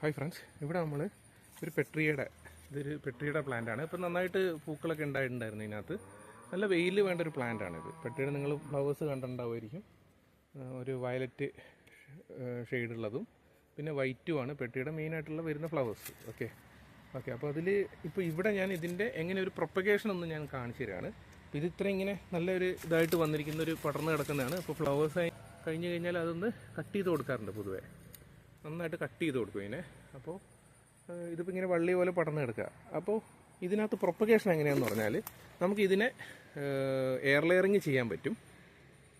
Hi friends ഇവിടെ നമ്മൾ ഒരു പെട്രിയുടെ ഇതൊരു പെട്രിയുടെ പ്ലാന്റ് ആണ്. ഇപ്പം നന്നായിട്ട് പൂക്കളൊക്കെ ഉണ്ടായിട്ടുണ്ടായിരുന്നു ഇതിനകത്ത്. നല്ല വെയിൽ വേണ്ട ഒരു പ്ലാന്റ് ആണിത് പെട്രിയുടെ നിങ്ങൾ ഫ്ലവേഴ്സ് കണ്ടിട്ടുണ്ടാവുമായിരിക്കും. ഒരു വയലറ്റ് ഷെയ്ഡുള്ളതും പിന്നെ വൈറ്റുമാണ് പെട്ടിയുടെ മെയിനായിട്ടുള്ള വരുന്ന ഫ്ലവേഴ്സ് ഓക്കെ ഓക്കെ അപ്പോൾ അതിൽ ഇപ്പോൾ ഇവിടെ ഞാൻ ഇതിന്റെ എങ്ങനെ ഒരു പ്രൊപ്പഗേഷൻ ഒന്ന് ഞാൻ കാണിച്ചു അപ്പോൾ ഇത് ഇത്ര ഇങ്ങനെ നല്ലൊരു ഇതായിട്ട് വന്നിരിക്കുന്ന ഒരു പടർന്ന് കിടക്കുന്നതാണ്. അപ്പോൾ ഫ്ലവേഴ്സ് കഴിഞ്ഞ് കഴിഞ്ഞാൽ അതൊന്ന് കട്ട് ചെയ്ത് കൊടുക്കാറുണ്ട് പൊതുവേ. നന്നായിട്ട് കട്ട് ചെയ്ത് കൊടുക്കും ഇതിനെ. അപ്പോൾ ഇതിപ്പോൾ ഇങ്ങനെ വള്ളി പോലെ പടർന്ന് കിടക്കുക. അപ്പോൾ ഇതിനകത്ത് പ്രൊപ്പഗേഷൻ എങ്ങനെയാണെന്ന് പറഞ്ഞാൽ നമുക്ക് ഇതിനെ എയർ ലെയറിങ് ചെയ്യാൻ പറ്റും.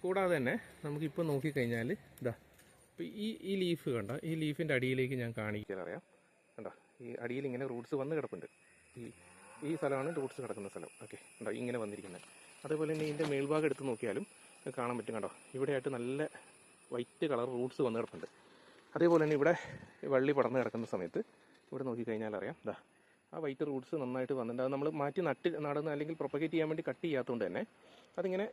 കൂടാതെ തന്നെ നമുക്കിപ്പോൾ നോക്കിക്കഴിഞ്ഞാൽ ഇതാ ഇപ്പോൾ ഈ ഈ ലീഫ് കണ്ട? ഈ ലീഫിന്റെ അടിയിലേക്ക് ഞാൻ കാണിക്കാൻ അറിയാം. കണ്ടോ? ഈ അടിയിൽ ഇങ്ങനെ റൂട്ട്സ് വന്ന് കിടപ്പുണ്ട്. ഈ ഈ സ്ഥലമാണ് റൂട്ട്സ് കിടക്കുന്ന സ്ഥലം. ഓക്കെ കണ്ടോ? ഇങ്ങനെ വന്നിരിക്കുന്നത്. അതേപോലെ തന്നെ ഇതിന്റെ മേൽഭാഗം എടുത്ത് നോക്കിയാലും കാണാൻ പറ്റും. കണ്ടോ? ഇവിടെയായിട്ട് നല്ല വൈറ്റ് കളർ റൂട്ട്സ് വന്ന് കിടപ്പുണ്ട്. അതേപോലെ തന്നെ ഇവിടെ വള്ളി പടർന്ന് കിടക്കുന്ന സമയത്ത് ഇവിടെ നോക്കിക്കഴിഞ്ഞാൽ അറിയാം. ഇതാ ആ വൈറ്റ് റൂട്ട്സ് നന്നായിട്ട് വന്നിട്ടുണ്ട്. അത് നമ്മൾ മാറ്റി നട്ട് നടന്ന് അല്ലെങ്കിൽ പ്രൊപ്പഗേറ്റ് ചെയ്യാൻ വേണ്ടി കട്ട് ചെയ്യാത്തതുകൊണ്ട് തന്നെ അതിങ്ങനെ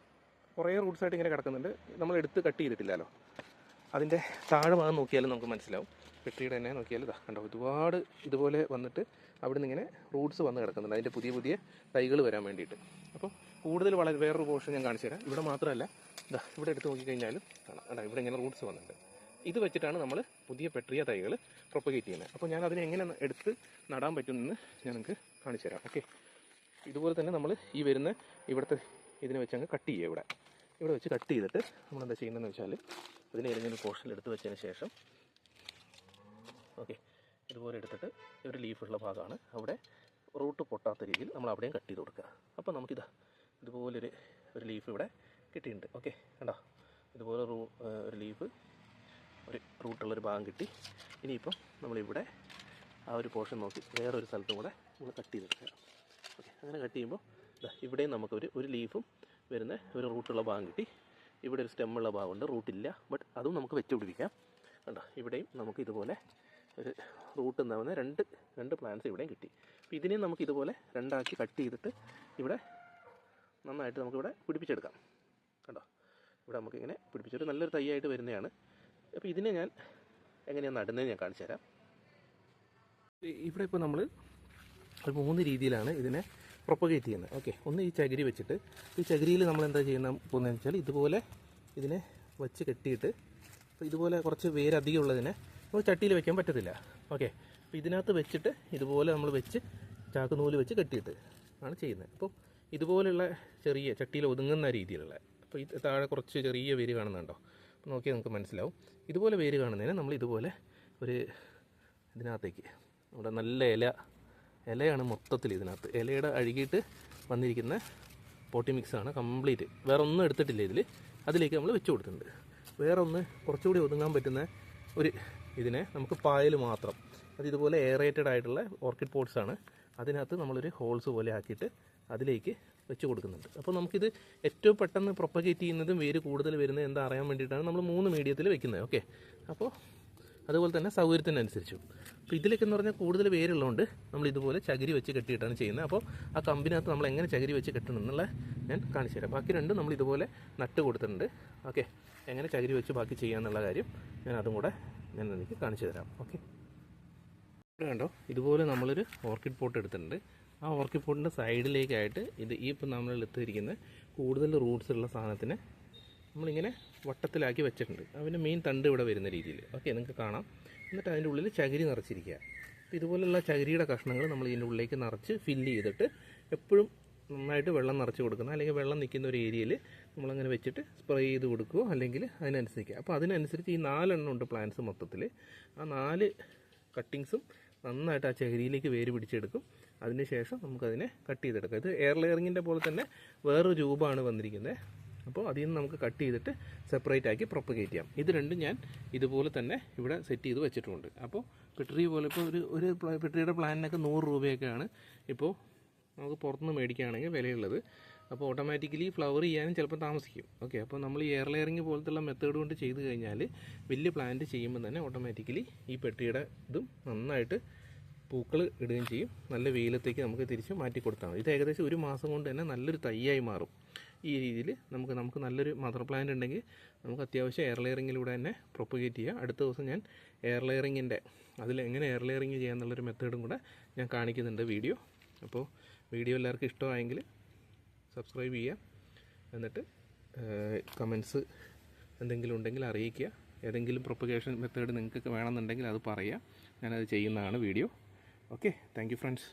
കുറേ റൂട്ട്സ് ആയിട്ട് ഇങ്ങനെ കിടക്കുന്നുണ്ട്. നമ്മൾ എടുത്ത് കട്ട് ചെയ്തിട്ടില്ലല്ലോ. അതിന്റെ താഴെ ഭാഗം നോക്കിയാലും നമുക്ക് മനസ്സിലാവും. പെട്ടിയുടെ തന്നെ നോക്കിയാൽ ഇതാ കണ്ടോ? ഒരുപാട് ഇതുപോലെ വന്നിട്ട് അവിടെ നിന്ന് ഇങ്ങനെ റൂട്ട്സ് വന്ന് കിടക്കുന്നുണ്ട്. അതിന്റെ പുതിയ പുതിയ തൈകൾ വരാൻ വേണ്ടിയിട്ട്. അപ്പോൾ കൂടുതൽ വളരെ വേറൊരു പോർഷൻ ഞാൻ കാണിച്ചു തരാം. ഇവിടെ മാത്രമല്ല ഇതാ ഇവിടെ എടുത്ത് നോക്കിക്കഴിഞ്ഞാലും കാണാം. ഇവിടെ ഇങ്ങനെ റൂട്ട്സ് വന്നിട്ടുണ്ട്. ഇത് വെച്ചിട്ടാണ് നമ്മൾ പുതിയ പെട്രിയ തൈകൾ പ്രൊപ്പഗേറ്റ് ചെയ്യുന്നത്. അപ്പോൾ ഞാൻ അതിനെ എങ്ങനെ എടുത്ത് നടാൻ പറ്റുമെന്ന് ഞാൻ നിങ്ങൾക്ക് കാണിച്ചു തരാം. ഓക്കെ ഇതുപോലെ തന്നെ നമ്മൾ ഈ വരുന്ന ഇവിടുത്തെ ഇതിനെ വെച്ച് അങ്ങ് കട്ട് ചെയ്യുക ഇവിടെ. ഇവിടെ വെച്ച് കട്ട് ചെയ്തിട്ട് നമ്മൾ എന്താ ചെയ്യുന്നതെന്ന് വെച്ചാൽ ഇതിനെ ഏതെങ്കിലും പോർഷൻ എടുത്ത് വെച്ചതിന് ശേഷം ഓക്കെ ഇതുപോലെ എടുത്തിട്ട് ഒരു ലീഫുള്ള ഭാഗമാണ് അവിടെ റൂട്ട് പൊട്ടാത്ത രീതിയിൽ നമ്മൾ അവിടെയും കട്ട് ചെയ്ത് കൊടുക്കുക. അപ്പോൾ നമുക്കിതാ ഇതുപോലൊരു ഒരു ലീഫ് ഇവിടെ കിട്ടിയിട്ടുണ്ട്. ഓക്കെ കണ്ടോ? ഇതുപോലെ റൂ ഒരു ലീഫ് ഒരു റൂട്ടുള്ളൊരു ഭാഗം കിട്ടി. ഇനിയിപ്പം നമ്മളിവിടെ ആ ഒരു പോർഷൻ നോക്കി വേറൊരു സ്ഥലത്തും കൂടെ നമ്മൾ കട്ട് ചെയ്തെടുക്കുക ഓക്കെ അങ്ങനെ കട്ട് ചെയ്യുമ്പോൾ ഇവിടെയും നമുക്കൊരു ഒരു ലീഫും വരുന്ന ഒരു റൂട്ടുള്ള ഭാഗം കിട്ടി. ഇവിടെ ഒരു സ്റ്റെമ്മുള്ള ഭാഗമുണ്ട്. റൂട്ടില്ല ബട്ട് അതും നമുക്ക് വെച്ച് പിടിപ്പിക്കാം കണ്ടോ? ഇവിടെയും നമുക്ക് ഇതുപോലെ ഒരു റൂട്ട് എന്നാവുന്ന രണ്ട് രണ്ട് പ്ലാന്റ്സ് ഇവിടെയും കിട്ടി. അപ്പോൾ ഇതിനെയും നമുക്ക് ഇതുപോലെ രണ്ടാക്കി കട്ട് ചെയ്തിട്ട് ഇവിടെ നന്നായിട്ട് നമുക്കിവിടെ പിടിപ്പിച്ചെടുക്കാം. കണ്ടോ? ഇവിടെ നമുക്കിങ്ങനെ പിടിപ്പിച്ചൊരു നല്ലൊരു തൈയായിട്ട് വരുന്നതാണ്. അപ്പോൾ ഇതിനെ ഞാൻ എങ്ങനെയാണ് നടുന്നത് ഞാൻ കാണിച്ചു തരാം. ഇവിടെ ഇപ്പോൾ നമ്മൾ മൂന്ന് രീതിയിലാണ് ഇതിനെ പ്രൊപ്പഗേറ്റ് ചെയ്യുന്നത്. ഓക്കെ ഒന്ന് ഈ ചകിരി വെച്ചിട്ട്. ഈ ചകിരിയിൽ നമ്മൾ എന്താ ചെയ്യുന്ന പോകുന്നതെന്ന് വെച്ചാൽ ഇതുപോലെ ഇതിനെ വെച്ച് കെട്ടിയിട്ട് അപ്പോൾ ഇതുപോലെ കുറച്ച് വേരധികം ഉള്ളതിനെ നമ്മൾ ചട്ടിയിൽ വെക്കാൻ പറ്റത്തില്ല. ഓക്കെ അപ്പോൾ ഇതിനകത്ത് വെച്ചിട്ട് ഇതുപോലെ നമ്മൾ വെച്ച് ചാക്ക് നൂൽ വെച്ച് കെട്ടിയിട്ട് ആണ് ചെയ്യുന്നത്. അപ്പോൾ ഇതുപോലെയുള്ള ചെറിയ ചട്ടിയിൽ ഒതുങ്ങുന്ന രീതിയിലുള്ള അപ്പോൾ ഈ താഴെ കുറച്ച് ചെറിയ വേര് കാണുന്നുണ്ടോ? നോക്കിയാൽ നമുക്ക് മനസ്സിലാവും. ഇതുപോലെ വേര് കാണുന്നതിന് നമ്മൾ ഇതുപോലെ ഒരു ഇതിനകത്തേക്ക് നമ്മുടെ നല്ല ഇല ഇലയാണ് മൊത്തത്തിൽ ഇതിനകത്ത്. ഇലയുടെ അഴുകിയിട്ട് വന്നിരിക്കുന്ന പോട്ടി മിക്സാണ് കംപ്ലീറ്റ് വേറെ ഒന്നും എടുത്തിട്ടില്ല ഇതിൽ അതിലേക്ക് നമ്മൾ വെച്ച് കൊടുത്തിട്ടുണ്ട്. വേറെ ഒന്ന് കുറച്ചുകൂടി ഒതുങ്ങാൻ പറ്റുന്ന ഒരു ഇതിനെ നമുക്ക് പായൽ മാത്രം. അത് ഇതുപോലെ എയറേറ്റഡ് ആയിട്ടുള്ള ഓർക്കിഡ് പോട്ട്സാണ് അതിനകത്ത് നമ്മളൊരു ഹോൾസ് പോലെ ആക്കിയിട്ട് അതിലേക്ക് വെച്ച് കൊടുക്കുന്നുണ്ട്. അപ്പോൾ നമുക്കിത് ഏറ്റവും പെട്ടെന്ന് പ്രൊപ്പഗേറ്റ് ചെയ്യുന്നതും വേര് കൂടുതൽ വരുന്നത് എന്താ അറിയാൻ വേണ്ടിയിട്ടാണ് നമ്മൾ മൂന്ന് മീഡിയത്തിൽ വെക്കുന്നത് ഓക്കെ അപ്പോൾ അതുപോലെ തന്നെ സൗകര്യത്തിനനുസരിച്ചും അപ്പോൾ ഇതിലൊക്കെ എന്ന് പറഞ്ഞാൽ കൂടുതൽ വേരുള്ളതുകൊണ്ട് നമ്മൾ ഇതുപോലെ ചകിരി വെച്ച് കെട്ടിയിട്ടാണ് ചെയ്യുന്നത്. അപ്പോൾ ആ കമ്പിനകത്ത് നമ്മൾ എങ്ങനെ ചകിരി വെച്ച് കെട്ടണം എന്നുള്ള ഞാൻ കാണിച്ചു തരാം. ബാക്കി രണ്ടും നമ്മൾ ഇതുപോലെ നട്ട് കൊടുത്തിട്ടുണ്ട് ഓക്കെ എങ്ങനെ ചകിരി വെച്ച് ബാക്കി ചെയ്യാന്നുള്ള കാര്യം ഞാൻ അതും കൂടെ ഞാൻ എനിക്ക് കാണിച്ചു തരാം ഓക്കെ ഇവിടെ കണ്ടോ? ഇതുപോലെ നമ്മളൊരു ഓർക്കിഡ് പോട്ട് എടുത്തിട്ടുണ്ട്. ആ ഓർക്കിഡ് പോട്ടിന്റെ സൈഡിലേക്കായിട്ട് ഇത് ഈ ഇപ്പം നമ്മൾ എടുത്തിരിക്കുന്ന കൂടുതൽ റൂട്ട്സ് ഉള്ള സാധനത്തിന് നമ്മളിങ്ങനെ വട്ടത്തിലാക്കി വെച്ചിട്ടുണ്ട്. അതിന്റെ മെയിൻ തണ്ട് ഇവിടെ വരുന്ന രീതിയിൽ. ഓക്കെ നിങ്ങൾക്ക് കാണാം. എന്നിട്ട് അതിന്റെ ഉള്ളിൽ ചകിരി നിറച്ചിരിക്കുക. അപ്പോൾ ഇതുപോലുള്ള ചകിരിയുടെ കഷ്ണങ്ങൾ നമ്മൾ ഇതിന്റെ ഉള്ളിലേക്ക് നിറച്ച് ഫില്ല് ചെയ്തിട്ട് എപ്പോഴും നന്നായിട്ട് വെള്ളം നിറച്ച് കൊടുക്കുന്ന അല്ലെങ്കിൽ വെള്ളം നിൽക്കുന്ന ഒരു ഏരിയയിൽ നമ്മളങ്ങനെ വെച്ചിട്ട് സ്പ്രേ ചെയ്ത് കൊടുക്കുകയോ അല്ലെങ്കിൽ അതിനനുസരിക്കുക. അപ്പോൾ അതിനനുസരിച്ച് ഈ നാലെണ്ണം ഉണ്ട് പ്ലാന്റ്സ് മൊത്തത്തിൽ ആ നാല് കട്ടിങ്സും നന്നായിട്ട് ആ ചകിരിയിലേക്ക് വേര് പിടിച്ചെടുക്കും. അതിനുശേഷം നമുക്കതിനെ കട്ട് ചെയ്തെടുക്കാം. ഇത് എയർ ലെയറിങ്ങിന്റെ പോലെ തന്നെ വേറൊരു രൂപമാണ് വന്നിരിക്കുന്നത് അപ്പോൾ അതിൽ നിന്ന് നമുക്ക് കട്ട് ചെയ്തിട്ട് സെപ്പറേറ്റ് ആക്കി പ്രൊപ്പഗേറ്റ് ചെയ്യാം. ഇത് രണ്ടും ഞാൻ ഇതുപോലെ തന്നെ ഇവിടെ സെറ്റ് ചെയ്ത് വെച്ചിട്ടുണ്ട്. അപ്പോൾ പെട്രി പോലെ ഇപ്പോൾ ഒരു ഒരു പെട്രിയുടെ പ്ലാനിനൊക്കെ നൂറ് രൂപയൊക്കെയാണ്. ഇപ്പോൾ നമുക്ക് പുറത്തുനിന്ന് മേടിക്കുകയാണെങ്കിൽ വിലയുള്ളത് അപ്പോൾ ഓട്ടോമാറ്റിക്കലി ഫ്ലവർ ചെയ്യാനും ചിലപ്പോൾ താമസിക്കും. ഓക്കെ അപ്പോൾ നമ്മൾ ഈ എയർ ലെയറിങ് പോലത്തുള്ള മെത്തേഡ് കൊണ്ട് ചെയ്ത് കഴിഞ്ഞാൽ വലിയ പ്ലാന്റ് ചെയ്യുമ്പോൾ തന്നെ ഓട്ടോമാറ്റിക്കലി ഈ പെട്ടിയുടെ ഇതും നന്നായിട്ട് പൂക്കൾ ഇടുകയും ചെയ്യും. നല്ല വെയിലത്തേക്ക് നമുക്ക് തിരിച്ച് മാറ്റി കൊടുത്താൽ മതി. ഇത് ഏകദേശം ഒരു മാസം കൊണ്ട് തന്നെ നല്ലൊരു തൈയായി മാറും. ഈ രീതിയിൽ നമുക്ക് നമുക്ക് നല്ലൊരു മദർ പ്ലാന്റ് ഉണ്ടെങ്കിൽ നമുക്ക് അത്യാവശ്യം എയർ ലെയറിങ്ങിലൂടെ തന്നെ പ്രൊപ്പഗേറ്റ് ചെയ്യാം. അടുത്ത ദിവസം ഞാൻ എയർ ലെയറിങ്ങിന്റെ അതിൽ എങ്ങനെ എയർ ലെയറിങ് ചെയ്യാന്നുള്ളൊരു മെത്തേഡും കൂടെ ഞാൻ കാണിക്കുന്നുണ്ട് വീഡിയോ. അപ്പോൾ വീഡിയോ എല്ലാവർക്കും ഇഷ്ടമായെങ്കിൽ സബ്സ്ക്രൈബ് ചെയ്യുക. എന്നിട്ട് കമൻസ് എന്തെങ്കിലും ഉണ്ടെങ്കിൽ അറിയിക്കുക. ഏതെങ്കിലും പ്രൊപ്പഗേഷൻ മെത്തേഡ് നിങ്ങൾക്ക് വേണമെന്നുണ്ടെങ്കിൽ അത് പറയുക. ഞാനത് ചെയ്യുന്നതാണ് വീഡിയോ ഓക്കെ താങ്ക് ഫ്രണ്ട്സ്